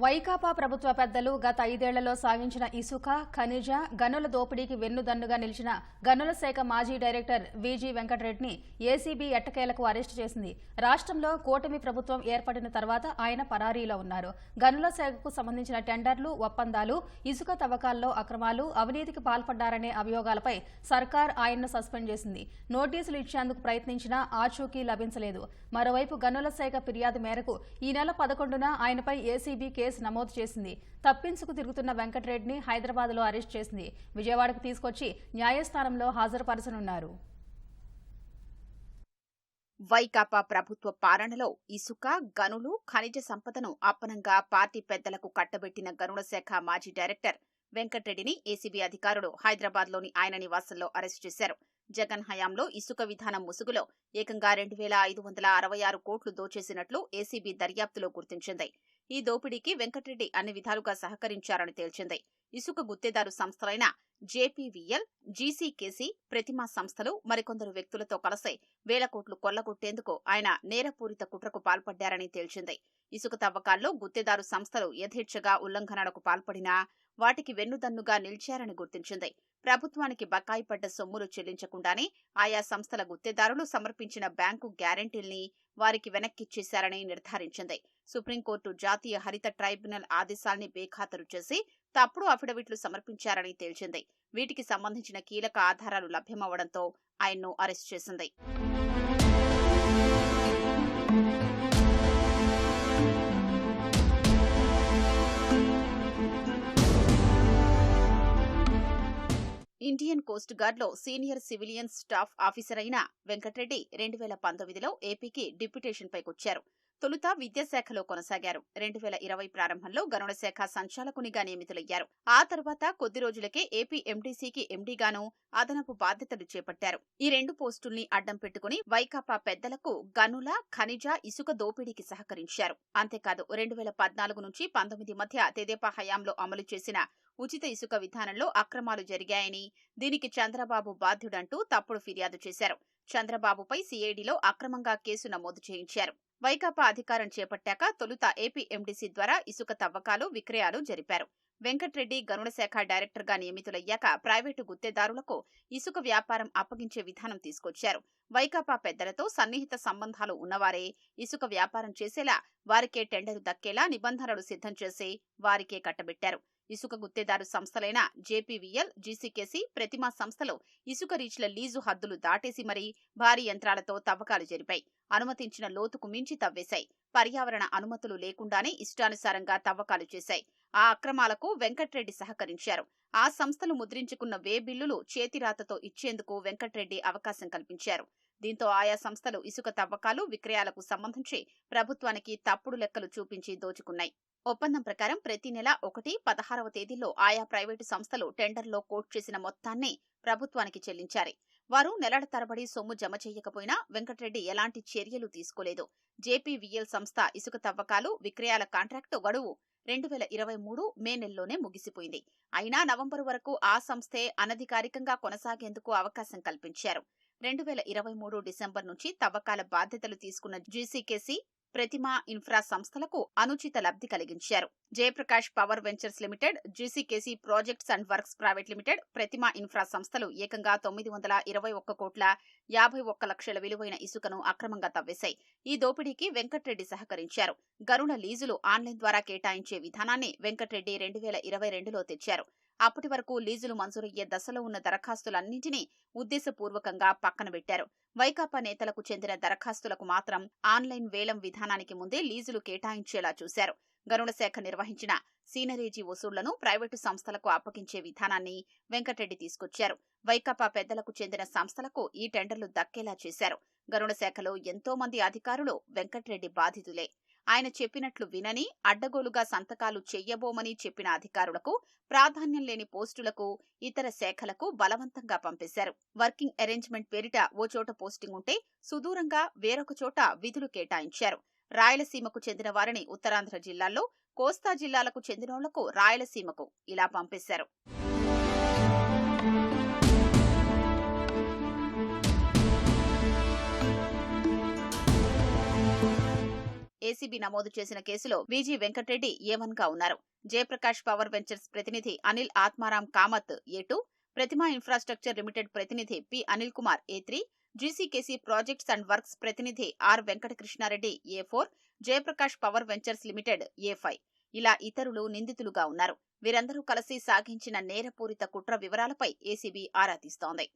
వైకాపా ప్రభుత్వ పెద్దలు గత ఐదేళ్ళలో సాగించిన ఇసుక ఖనిజ గనుల దోపిడీకి వెన్నుదన్నుగా నిలిచిన గనుల శాఖ మాజీ డైరెక్టర్ విజి వెంకటరెడ్డిని ఏసీబీ ఎట్టకేలకు అరెస్టు చేసింది. రాష్ట్రంలో కూటమి ప్రభుత్వం ఏర్పడిన తర్వాత ఆయన పరారీలో ఉన్నారు. గనుల శాఖకు సంబంధించిన టెండర్లు ఒప్పందాలు ఇసుక తవ్వకాల్లో అక్రమాలు అవినీతికి పాల్పడ్డారనే అభియోగాలపై సర్కార్ ఆయన్ను సస్పెండ్ చేసింది. నోటీసులు ఇచ్చేందుకు ప్రయత్నించినా ఆచూకీ లభించలేదు. మరోవైపు గనుల శాఖ ఫిర్యాదు మేరకు ఈ నెల పదకొండున ఆయనపై ఏసీబీ కేసు నమోదు చేసింది. తప్పించుకు తిరుగుతున్న వెంకటరెడ్డిని హైదరాబాద్లో అరెస్ట్ చేసింది. విజయవాడకు తీసుకొచ్చి న్యాయస్థానంలో హాజరుపరచనున్నారు. వైకాపా ప్రభుత్వ పాలనలో ఇసుక గనులు ఖనిజ సంపదను అప్పనంగా పార్టీ పెద్దలకు కట్టబెట్టిన గనుల శాఖ మాజీ డైరెక్టర్ వెంకటరెడ్డిని ఏసీబీ అధికారులు హైదరాబాద్లోని ఆయన నివాసంలో అరెస్టు చేశారు. జగన్ హయాంలో ఇసుక విధానం ముసుగులో ఏకంగా రెండు వేల ఐదు వందల అరవై ఆరు కోట్లు దోచేసినట్లు ఏసీబీ దర్యాప్తులో గుర్తించింది. ఈ దోపిడీకి వెంకటరెడ్డి అన్ని విధాలుగా సహకరించారని తేల్చింది. ఇసుక గుత్తేదారు సంస్థలైన జేపీవీఎల్ జీసీకేసీ ప్రతిమా సంస్థలు మరికొందరు వ్యక్తులతో కలిసి వేల కోట్లు కొల్లగొట్టేందుకు ఆయన నేరపూరిత కుట్రకు పాల్పడ్డారని తేల్చింది. ఇసుక తవ్వకాల్లో గుత్తేదారు సంస్థలు యథేచ్ఛగా ఉల్లంఘనలకు పాల్పడినా వాటికి వెన్నుదన్నుగా నిలిచారని గుర్తించింది. ప్రభుత్వానికి బకాయి పడ్డ సొమ్ములు చెల్లించకుండానే ఆయా సంస్థల గుత్తేదారులు సమర్పించిన బ్యాంకు గ్యారంటీల్ని వారికి వెనక్కిచ్చేశారని నిర్ధారించింది. సుప్రీంకోర్టు జాతీయ హరిత ట్రైబ్యునల్ ఆదేశాల్ని బేఖాతరు చేసి తప్పుడు అఫిడవిట్లు సమర్పించారని తేల్చింది. వీటికి సంబంధించిన కీలక ఆధారాలు లభ్యమవడంతో ఆయన్ను అరెస్ట్ చేసింది. కోస్ట్ గార్డ్లో సీనియర్ సివిలియన్ స్టాఫ్ ఆఫీసర్ అయిన వెంకటరెడ్డి రెండు వేల పంతొమ్మిదిలో ఏపీకి డిప్యుటేషన్ పైకొచ్చారు. తొలుత విద్యాశాఖలో కొనసాగారు. రెండు వేల ఇరవై ప్రారంభంలో గనుల శాఖ సంచాలకునిగా నియమితులయ్యారు. ఆ తర్వాత కొద్ది రోజులకే ఏపీ ఎండీసీకి ఎండీగాను అదనపు బాధ్యతలు చేపట్టారు. ఈ రెండు పోస్టుల్ని అడ్డం పెట్టుకుని వైకాపా పెద్దలకు గనుల ఖనిజ ఇసుక దోపిడీకి సహకరించారు. అంతేకాదు రెండు వేల పద్నాలుగు నుంచి పంతొమ్మిది మధ్య తెదేపా హయాంలో అమలు చేసిన ఉచిత ఇసుక విధానంలో అక్రమాలు జరిగాయని దీనికి చంద్రబాబు బాధ్యుడంటూ తప్పుడు ఫిర్యాదు చేశారు. చంద్రబాబుపై సిఐడిలో అక్రమంగా కేసు నమోదు చేయించారు. వైకాపా అధికారం చేపట్టాక తొలుత ఏపీ ఎండీసీ ద్వారా ఇసుక తవ్వకాలు విక్రయాలు జరిపారు. వెంకట్రెడ్డి గనుల శాఖ డైరెక్టర్గా నియమితులయ్యాక ప్రైవేటు గుత్తేదారులకు ఇసుక వ్యాపారం అప్పగించే విధానం తీసుకొచ్చారు. వైకాపా పెద్దలతో సన్నిహిత సంబంధాలు ఉన్నవారే ఇసుక వ్యాపారం చేసేలా వారికే టెండరు దక్కేలా నిబంధనలు సిద్ధం చేసి వారికే కట్టబెట్టారు. ఇసుక గుత్తేదారు సంస్థలైన జేపీవీఎల్ జీసీకేసీ ప్రతిమా సంస్థలు ఇసుక రీచ్ల లీజు హద్దులు దాటేసి మరీ భారీ యంత్రాలతో తవ్వకాలు జరిపాయి. అనుమతించిన లోతుకు మించి తవ్వేశాయి. పర్యావరణ అనుమతులు లేకుండానే ఇష్టానుసారంగా తవ్వకాలు చేశాయి. ఆ అక్రమాలకు వెంకట్రెడ్డి సహకరించారు. ఆ సంస్థలు ముద్రించుకున్న వే బిల్లులు చేతిరాతతో ఇచ్చేందుకు వెంకట్రెడ్డి అవకాశం కల్పించారు. దీంతో ఆయా సంస్థలు ఇసుక తవ్వకాలు విక్రయాలకు సంబంధించి ప్రభుత్వానికి తప్పుడు లెక్కలు చూపించి దోచుకున్నాయి. ఒప్పందం ప్రకారం ప్రతి నెల ఒకటి పదహారవ తేదీలో ఆయా ప్రైవేటు సంస్థలు టెండర్లో కోట్ చేసిన మొత్తాన్ని ప్రభుత్వానికి చెల్లించారు వారు నెలల తరబడి సొమ్ము జమ చేయకపోయినా వెంకటరెడ్డి ఎలాంటి చర్యలు తీసుకోలేదు. జేపీవీఎల్ సంస్థ ఇసుక తవ్వకాలు విక్రయాల కాంట్రాక్టు గడువు రెండు వేల ఇరవై మూడు మే నెలలోనే ముగిసిపోయింది. అయినా నవంబర్ వరకు ఆ సంస్థే అనధికారికంగా కొనసాగేందుకు అవకాశం కల్పించారు. రెండు వేల ఇరవై మూడు డిసెంబర్ నుంచి తవ్వకాల బాధ్యతలు తీసుకున్న జీసీకేసీ ప్రతిమా ఇన్ఫ్రా సంస్థలకు అనుచిత లబ్ధి కలిగించారు. Jayaprakash power ventures limited GCKC projects and works private limited Pratima infra సంస్థలు ఏకంగా తొమ్మిది వందల ఇరవై ఒక్క కోట్ల యాభై ఒక్క లక్షల విలువైన ఇసుకను అక్రమంగా తవ్వేశాయి. ఈ దోపిడీకి వెంకట్రెడ్డి సహకరించారు. గరుణ లీజులు ఆన్లైన్ ద్వారా కేటాయించే విధానాన్ని వెంకట్రెడ్డి రెండు వేల ఇరవై రెండులో తెచ్చారు. అప్పటి వరకు లీజులు మంజూరయ్యే దశలో ఉన్న దరఖాస్తులన్నింటినీ ఉద్దేశపూర్వకంగా పక్కన పెట్టారు. వైకాపా నేతలకు చెందిన దరఖాస్తులకు మాత్రం ఆన్లైన్ వేలం విధానానికి ముందే లీజులు కేటాయించేలా చూశారు. గరుడ శాఖ నిర్వహించిన సీనరేజీ వసూళ్ళను ప్రైవేటు సంస్థలకు అప్పగించే విధానాన్ని వెంకటరెడ్డి తీసుకొచ్చారు. వైకాపా పెద్దలకు చెందిన సంస్థలకు ఈ టెండర్లు దక్కేలా చేశారు. గరుడ శాఖలో ఎంతో మంది అధికారులు వెంకటరెడ్డి బాధితులే. ఆయన చెప్పినట్లు వినని అడ్డగోలుగా సంతకాలు చెయ్యబోమని చెప్పిన అధికారులకు ప్రాధాన్యం లేని పోస్టులకు ఇతర శాఖలకు బలవంతంగా పంపేశారు. వర్కింగ్ అరేంజ్మెంట్ పేరిట ఓ చోట పోస్టింగ్ ఉంటే సుదూరంగా వేరొక చోట విధులు కేటాయించారు. రాయలసీమకు చెందిన వారిని ఉత్తరాంధ్ర జిల్లాల్లో కోస్తా జిల్లాలకు చెందినోళ్ళకు రాయలసీమకు ఇలా పంపేశారు. ఏసీబీ నమోదు చేసిన కేసులో విజి వెంకటరెడ్డి ఏవన్గా ఉన్నారు. జయప్రకాష్ పవర్ వెంచర్స్ ప్రతినిధి Anil Atmaram Kamat A two Pratima infrastructure limited ప్రతినిధి P Anil Kumar A three GCKC projects and works ప్రతినిధి R Venkatakrishnareddy A four Jayaprakash power ventures limited A five. ఇలా ఇతరులు నిందితులుగా ఉన్నారు. వీరందరూ కలిసి సాగించిన నేరపూరిత కుట్ర వివరాలపై ఏసీబీ ఆరా తీస్తోంది.